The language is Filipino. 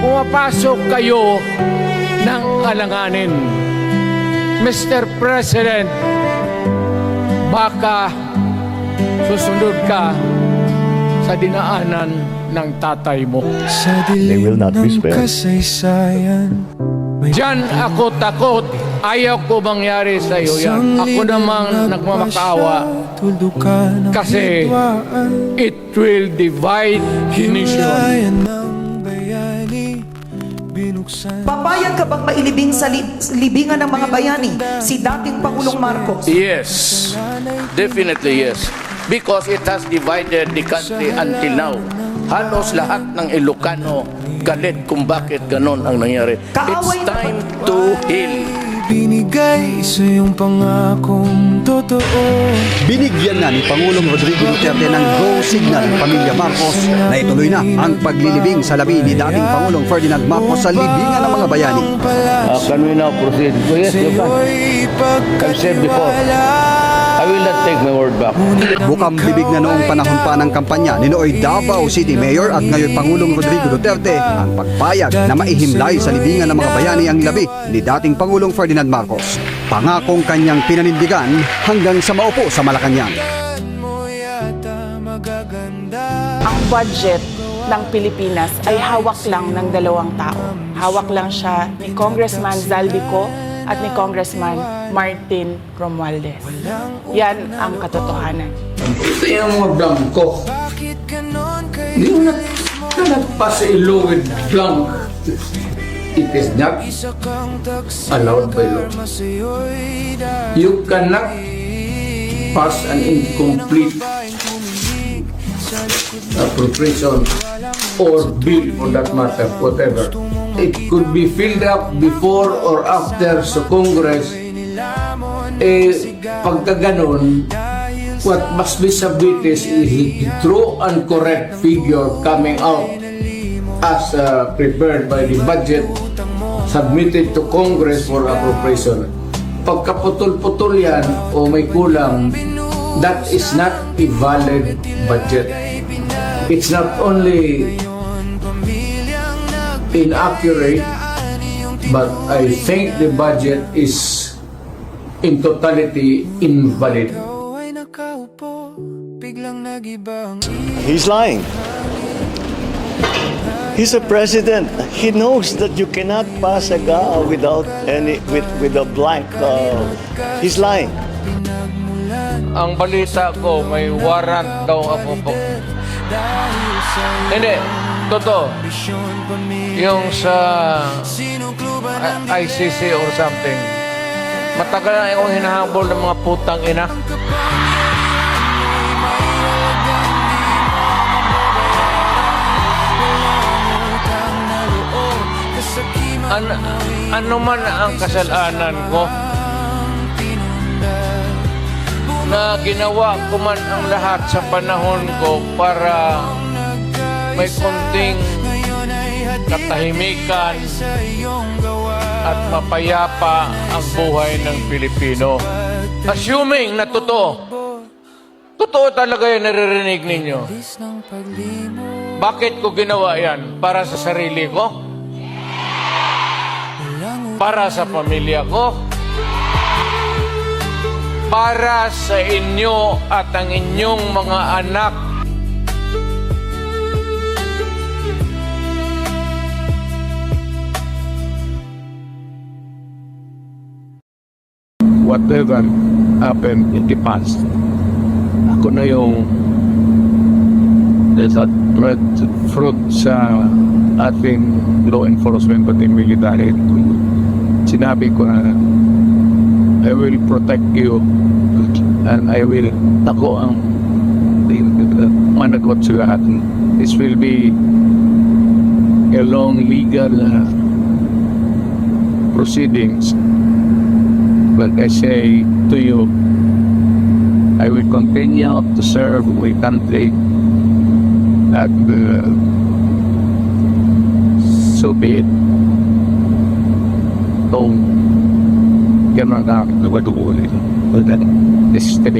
pumapasok kayo ng alanganin. Mr. President, baka susunod ka sa dinaanan ng tatay mo. Sa They will not be spared. Diyan ako takot. Ayaw ko mangyari sa iyo yan. Ako namang nagmamakaawa Kasi it will divide the nation. Papayag ka bang mailibing sa li- libingan ng mga bayani si dating Pangulong Marcos? Yes, definitely yes. Because it has divided the country until now. Halos lahat ng Ilocano galit kung bakit ganon ang nangyari. It's time to heal. Binigay sa iyong pangakong totoo Binigyan na ni Pangulong Rodrigo Duterte ng go signal ang pamilya Marcos na ituloy na ang paglilibing sa labi ni dating Pangulong Ferdinand Marcos sa libingan ng mga bayani. Uh, can we now proceed? Oh, yes, you can. I've said before, I will not take my word back. Bukang bibig na noong panahon pa ng kampanya ni Nooy Davao City Mayor at ngayon Pangulong Rodrigo Duterte ang pagpayag na maihimlay sa libingan ng mga bayani ang labi ni dating Pangulong Ferdinand Marcos. Pangakong kanyang pinanindigan hanggang sa maupo sa Malacanang. ang budget ng Pilipinas ay hawak lang ng dalawang tao. Hawak lang siya ni Congressman Zaldico at ni Congressman Martin Romualdez. Yan ang katotohanan. Ito yung mga blanco. Hindi mo na nalagpas sa ilongid blank. It is not allowed by law. You cannot pass an incomplete appropriation or bill for that matter, whatever. It could be filled up before or after sa Congress. Eh, pagka ganon, what must be submitted is a true and correct figure coming out as uh, prepared by the budget submitted to Congress for appropriation. Pagkaputol-putol yan o may kulang, that is not a valid budget. It's not only inaccurate, but I think the budget is in totality invalid. He's lying. He's a president. He knows that you cannot pass a GA without any with with a blank. Uh, he's lying. Ang balita ko, may warrant daw ako po. Hindi, totoo. Yung sa ICC or something. Matagal na akong hinahabol ng mga putang ina. An ano man ang kasalanan ko na ginawa ko man ang lahat sa panahon ko para may konting katahimikan at mapayapa ang buhay ng Pilipino. Assuming na totoo, totoo talaga yung naririnig ninyo. Bakit ko ginawa yan? Para sa sarili ko? Para sa pamilya ko? Para sa inyo at ang inyong mga anak? Whatever happened in the past, ako na yung a threat fruit sa ating law enforcement pati military. Sinabi ko na I will protect you and I will tako ang managot sa lahat. This will be a long legal uh, proceedings. But I say to you, I will continue to serve my country at uh, so be it. So, ganun na ako. This is the